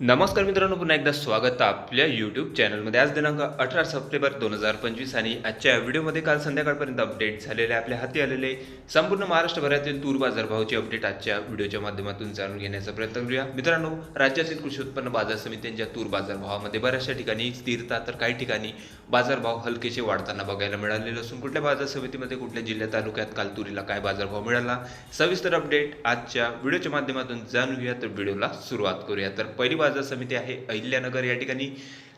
नमस्कार मित्रांनो पुन्हा एकदा स्वागत आपल्या यूट्यूब चॅनलमध्ये आज दिनांक अठरा सप्टेंबर दोन हजार पंचवीस आणि आजच्या व्हिडिओमध्ये काल संध्याकाळपर्यंत अपडेट झालेले आपल्या हाती आलेले संपूर्ण महाराष्ट्रभरातील तूर बाजारभावाचे अपडेट आजच्या व्हिडिओच्या माध्यमातून जाणून घेण्याचा प्रयत्न करूया. मित्रांनो राज्यातील कृषी उत्पन्न बाजार समित्यांच्या तूर बाजारभावामध्ये बऱ्याचशा ठिकाणी स्थिरता तर काही ठिकाणी बाजारभाव हलकेचे वाढताना बघायला मिळालेले असून कुठल्या बाजार समितीमध्ये कुठल्या जिल्ह्या तालुक्यात काल तुरीला काय बाजारभाव मिळाला? सविस्तर अपडेट आजच्या व्हिडिओच्या माध्यमातून जाणून घेऊया. तर व्हिडिओला सुरुवात करूया. तर पहिली बाजार समिती आहे. अहिल्यानगर या ठिकाणी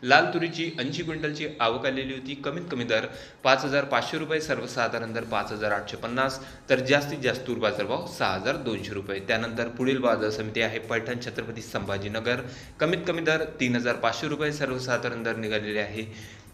लाल तुरीची ऐंशी क्विंटलची आवक आलेली होती. कमीत कमी दर पाच हजार पाचशे रुपये सर्वसाधारण दर पाच हजार आठशे पन्नास तर जास्तीत जास्त तूर बाजारभाव सहा हजार दोनशे रुपये. त्यानंतर पुढील बाजार समिती आहे पैठण छत्रपती संभाजीनगर. कमीत कमी दर तीन हजार पाचशे रुपये सर्वसाधारण दर निघालेले आहे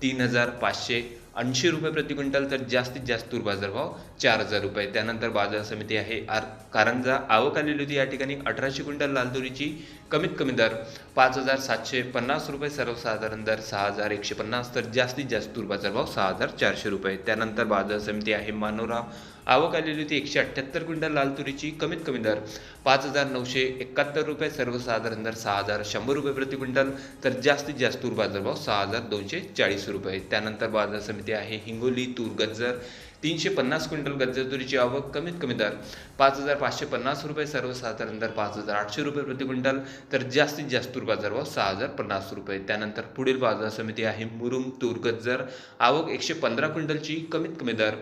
तीन हजार पाचशे ऐंशी रुपये प्रति क्विंटल तर जास्तीत जास्त तूर बाजारभाव चार हजार रुपये. त्यानंतर बाजार समिती आहे आर कारंजा. आवक आलेली होती या ठिकाणी अठराशे क्विंटल लाल तुरीची कमीत कमी दर पाच हजार सातशे पन्नास रुपये सर्वसाधारण दर सहा हजार एकशे पन्नास तर जास्तीत जास्त तूर बाजारभाव सहा हजार चारशे रुपये. त्यानंतर बाजार समिती आहे मानोरा. आवक आलेली होती एकशे अठ्ठ्याहत्तर क्विंटल लाल तुरीची कमीत कमी दर पाच हजार नऊशे एकाहत्तर रुपये सर्वसाधारण दर सहा हजार शंभर रुपये प्रति क्विंटल तर जास्तीत जास्त तूर बाजारभाव सहा हजार दोनशे चाळीस रुपये. त्यानंतर बाजार समिती आहे हिंगोली तूर गज्जर तीनशे पन्नास क्विंटल गज्जर तुरीची आवक कमीत कमी दर पाच हजार पाचशे पन्नास रुपये सर्वसाधारण दर पाच हजार आठशे रुपये प्रति क्विंटल तर जास्तीत जास्त तूर बाजारभाव सहा हजार पन्नास रुपये. त्यानंतर पुढील बाजार समिती आहे मुरुम तूर गज्जर आवक एकशे पंधरा क्विंटलची कमीत कमी दर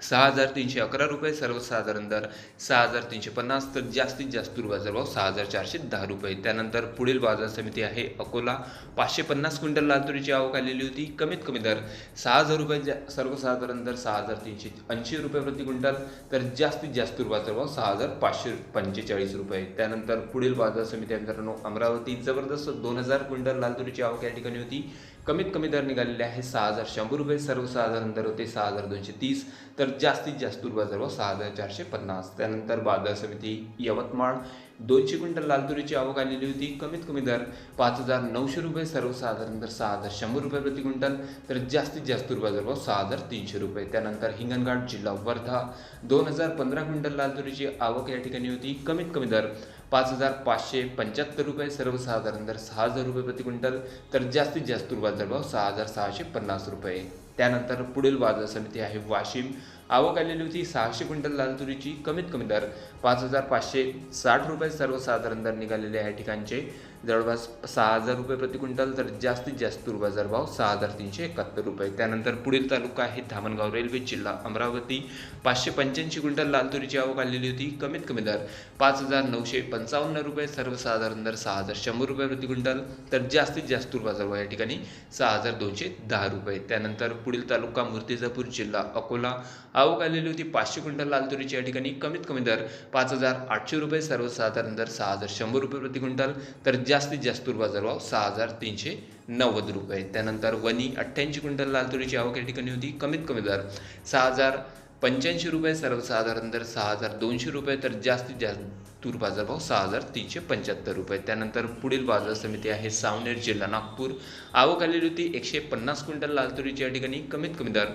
सहा हजार तीनशे अकरा रुपये सर्वसाधारण दर सहा हजार तीनशे पन्नास तर जास्तीत जास्त तूर बाजारभाव सहा हजार चारशे दहा रुपये. त्यानंतर पुढील बाजार समिती आहे अकोला. पाचशे पन्नास क्विंटल लाल तुरीची आवक आलेली होती. कमीत कमी दर सहा हजार रुपये सर्वसाधारण दर सहा हजार तीनशे ऐंशी रुपये प्रति क्विंटल तर जास्तीत जास्त तूर बाजारभाव सहा हजार पाचशे पंचेचाळीस रुपये. त्यानंतर पुढील बाजार समिती मित्रांनो अमरावती. जबरदस्त दोन हजार क्विंटल लाल तुरीची आवक या ठिकाणी होती. कमीत कमी दर निघालेले आहे सहा हजार शंभर रुपये सर्वसाधारण दर होते सहा हजार दोनशे तीस तर जास्तीत जास्त तूर व सहा हजार चारशे पन्नास. त्यानंतर बाजार समिती यवतमाळ दोनशे क्विंटल लाल तुरीची आवक आलेली होती. कमीत कमी दर पाच हजार नऊशे रुपये सर्वसाधारण दर सहा हजार शंभर रुपये प्रति क्विंटल तर जास्तीत जास्त तूर बाजारभाव सहा हजार तीनशे रुपये. त्यानंतर हिंगणघाट जिल्हा वर्धा दोन हजार पंधरा क्विंटल लाल तुरीची आवक या ठिकाणी होती. कमीत कमी दर पाच हजार पाचशे पंच्याहत्तर रुपये सर्वसाधारण दर सहा हजार रुपये प्रति क्विंटल तर जास्तीत जास्त तूर बाजारभाव सहा हजार सहाशे पन्नास रुपये. त्यानंतर पुढील बाजार समिती आहे वाशिम. आवक आलेली होती. सहाशे क्विंटल लाल तुरीची कमीत कमी दर पाच हजार पाचशे साठ रुपये सर्वसाधारण दर निघालेले आहे ठिकाणचे. जवळपास सहा हजार रुपये प्रति क्विंटल तर जास्तीत जास्त तूर बाजार भाव सहा हजार तीनशे एकाहत्तर रुपये. त्यानंतर पुढील तालुका आहे धामणगाव रेल्वे जिल्हा अमरावती. पाचशे पंच्याऐंशी क्विंटल लाल तुरीची आवक आलेली होती. कमीत कमी दर पाच हजार नऊशे पंचावन्न रुपये सर्वसाधारण दर सहा हजार शंभर रुपये प्रति क्विंटल तर जास्तीत जास्त तूर बाजार भाव या ठिकाणी सहा हजार दोनशे दहा रुपये. त्यानंतर पुढील तालुका मूर्तिजापूर जिल्हा अकोला. आवक आलेली होती पाचशे क्विंटल लाल तुरीची या ठिकाणी. कमीत कमी दर पाच हजार आठशे रुपये सर्वसाधारण दर सहा हजार शंभर रुपये प्रति क्विंटल तर जास्तीत जास्त तूर बाजारभाव सहा हजार तीनशे नव्वद रुपये. त्यानंतर वनी अठ्ठ्याऐंशी क्विंटल लाल तुरीची आवक या ठिकाणी होती. कमीत कमी दर सहा हजार पंच्याऐंशी रुपये सर्वसाधारण दर सहा हजार दोनशे रुपये तर जास्तीत जास्त तूर बाजारभाव सहा हजार तीनशे पंच्याहत्तर रुपये. त्यानंतर पुढील बाजार समिती आहे सावनेर जिल्हा नागपूर. आवक आलेली होती एकशे पन्नास क्विंटल लाल तुरीची या ठिकाणी. कमीत कमी दर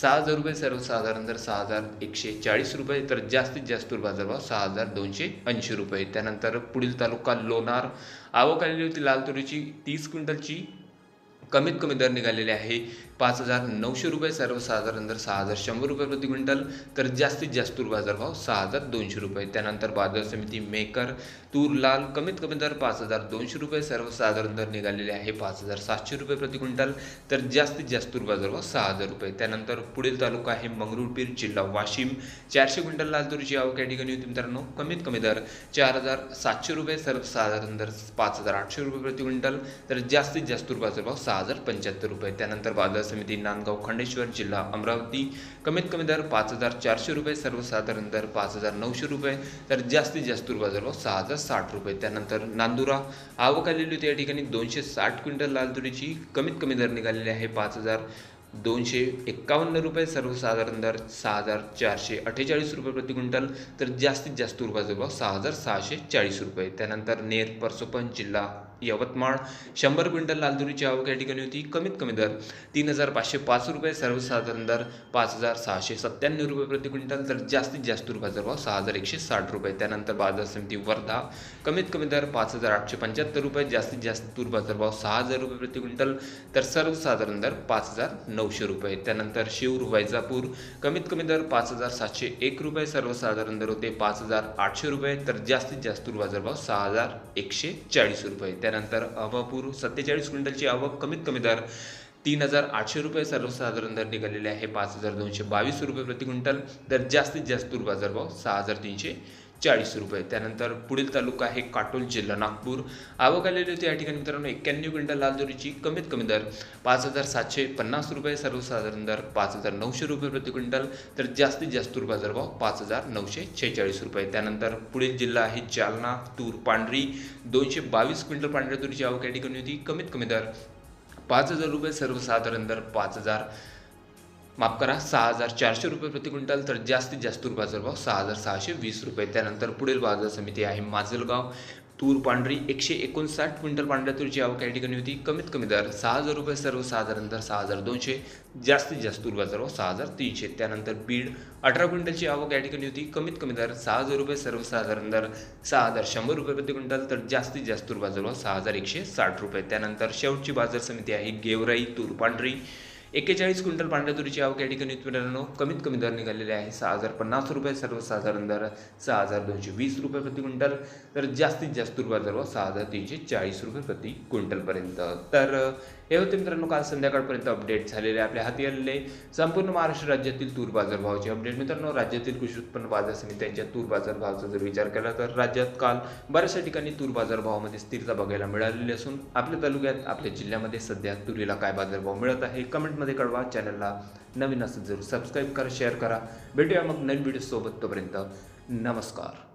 सहा हजार रुपये सर्वसाधारण दर सहा हजार एकशे चाळीस रुपये तर जास्तीत जास्त तूर बाजारभाव सहा हजार दोनशे ऐंशी रुपये. त्यानंतर पुढील तालुका लोणार. आवक आलेली होती लाल तुरीची तीस क्विंटलची. कमीत कमी दर निघालेले आहे पाच हजार नऊशे रुपये सर्वसाधारण दर सहा हजार शंभर रुपये प्रति क्विंटल. तर जास्तीत जास्त तूर बाजारभाव सहा हजार दोनशे रुपये. त्यानंतर बाजार समिती मेकर तूर लाल कमीत कमी दर पाच हजार दोनशे रुपये. सर्वसाधारण दर निघालेले आहे पाच हजार सातशे रुपये प्रति क्विंटल. तर जास्तीत जास्त तूर बाजारभाव सहा हजार रुपये. त्यानंतर पुढील तालुका आहे मंगरुळपीर जिल्हा वाशिम. चारशे क्विंटल लाल तुरीची आवक या ठिकाणी होती मित्रांनो. कमीत कमी दर चार हजार सातशे रुपये. सर्वसाधारण दर पाच हजार आठशे रुपये प्रति क्विंटल. तर जास्तीत जास्त तूर बाजारभाव सहा हजार पंच्याहत्तर रुपये. त्यानंतर बाजार समिती नांदगाव खंडेश्वर जिल्हा अमरावती. कमीत कमी दर पाच हजार चारशे रुपये सर्वसाधारण दर पाच हजार नऊशे रुपये तर जास्तीत जास्त तूर बाजारभाव सहा हजार साठ रुपये. त्यानंतर नांदुरा. आवक आलेली होती या ठिकाणी दोनशे साठ क्विंटल लाल तुरीची. कमीत कमी दर निघालेली आहे पाच हजार दोनशे एक्कावन्न रुपये सर्वसाधारण दर सहा हजार चारशे अठ्ठेचाळीस रुपये प्रति क्विंटल तर जास्तीत जास्त तूर बाजारभाव सहा हजार सहाशे चाळीस रुपये. त्यानंतर नेर परसोपन जिल्हा यवतमाळ. शंभर क्विंटल लालदुरीची आवक या ठिकाणी होती. कमीत कमी दर तीन हजार पाचशे पाच रुपये सर्वसाधारण दर पाच हजार सहाशे सत्त्याण्णव रुपये प्रति क्विंटल तर जास्तीत जास्त रुपयाचा भाव सहा हजार एकशे साठ रुपये. त्यानंतर बाजार समिती वर्धा कमीत कमी दर पाच हजार आठशे पंच्याहत्तर रुपये जास्तीत जास्त रुपयाचा भाव सहा हजार रुपये प्रति क्विंटल तर सर्वसाधारण दर पाच हजार नऊशे रुपये. त्यानंतर शिवूर वैजापूर कमीत कमी दर पाच हजार सातशे एक रुपये सर्वसाधारण दर होते पाच हजार आठशे रुपये तर जास्तीत जास्त रुपयाचा भाव सहा हजार एकशे चाळीस रुपये. त्या त्यानंतर अहबापूर सत्तेचाळीस क्विंटलची आवक कमीत कमी दर तीन हजार आठशे रुपये सर्वसाधारण दर निघालेले आहे. पाच हजार दोनशे बावीस रुपये प्रति क्विंटल. तर जास्तीत जास्त तूर बाजार भाव सहा हजार तीनशे चाळीस रुपये. त्यानंतर पुढील तालुका आहे काटोल जिल्हा नागपूर. आवक आलेली होती. या ठिकाणी मित्रांनो एक्क्याण्णव क्विंटल लाल ज्वारीची कमीत कमी दर पाच हजार सातशे पन्नास रुपये सर्वसाधारण दर पाच हजार नऊशे रुपये प्रति क्विंटल तर जास्तीत जास्त बाजारभाव पाच हजार नऊशे शेहेचाळीस रुपये. त्यानंतर पुढील जिल्हा आहे जालना तूर पांढरी दोनशे बावीस क्विंटल पांढऱ्या तुरीची आवक या ठिकाणी होती. कमीत कमी दर पाच हजार रुपये सर्वसाधारण दर पाच हजार माफ करा सहा हजार चारशे रुपये प्रति क्विंटल तर जास्तीत जास्त तूर बाजार भाव सहा हजार सहाशे वीस रुपये. त्यानंतर पुढील बाजार समिती आहे माजलगाव. तूर पांढरी एकशे एकोणसाठ क्विंटल पांढऱ्या तुरीची आवक या ठिकाणी होती. कमीत कमी दर सहा हजार रुपये सर्वसाधारण दर सहा हजार दोनशे. जास्तीत जास्त तूर बाजार भाव सहा हजार तीनशे. त्यानंतर बीड अठरा क्विंटलची आवक या ठिकाणी होती. कमीत कमी दर सहा हजार रुपये सर्वसाधारण दर सहा हजार शंभर रुपये प्रति क्विंटल तर जास्तीत जास्त तूर बाजार भाव सहा हजार एकशे साठ रुपये. त्यानंतर शेवटची बाजार समिती आहे गेवराई तूर पांढरी. एक्केचाळीस क्विंटल पांढऱ्या तुरीची आवक या ठिकाणी मित्रांनो कमीत कमी दर निघालेले आहे. सहा हजार पन्नास रुपये सर्वसाधारण दर सहा हजार दोनशे वीस रुपये प्रति क्विंटल. तर जास्तीत जास्त तूर बाजार भाव सहा हजार तीनशे चाळीस रुपये प्रति क्विंटलपर्यंत. तर हे होते मित्रांनो काल संध्याकाळपर्यंत अपडेट झालेले आपल्या हाती आलेले संपूर्ण महाराष्ट्र राज्यातील तूर बाजार भावाचे अपडेट मित्रांनो राज्यातील कृषी उत्पन्न बाजार समित्यांच्या तूर बाजार भावाचा जर विचार केला तर राज्यात काल बऱ्याचशा ठिकाणी तूर बाजार भावामध्ये स्थिरता बघायला मिळालेली असून आपल्या तालुक्यात आपल्या जिल्ह्यामध्ये सध्या तुरीला काय बाजारभाव मिळत आहे कमेंट कमेंटमध्ये कळवा चॅनलला नवीन असेल जरूर सबस्क्राईब करा शेअर करा. भेटूया मग नवीन व्हिडिओसोबत तोपर्यंत. नमस्कार.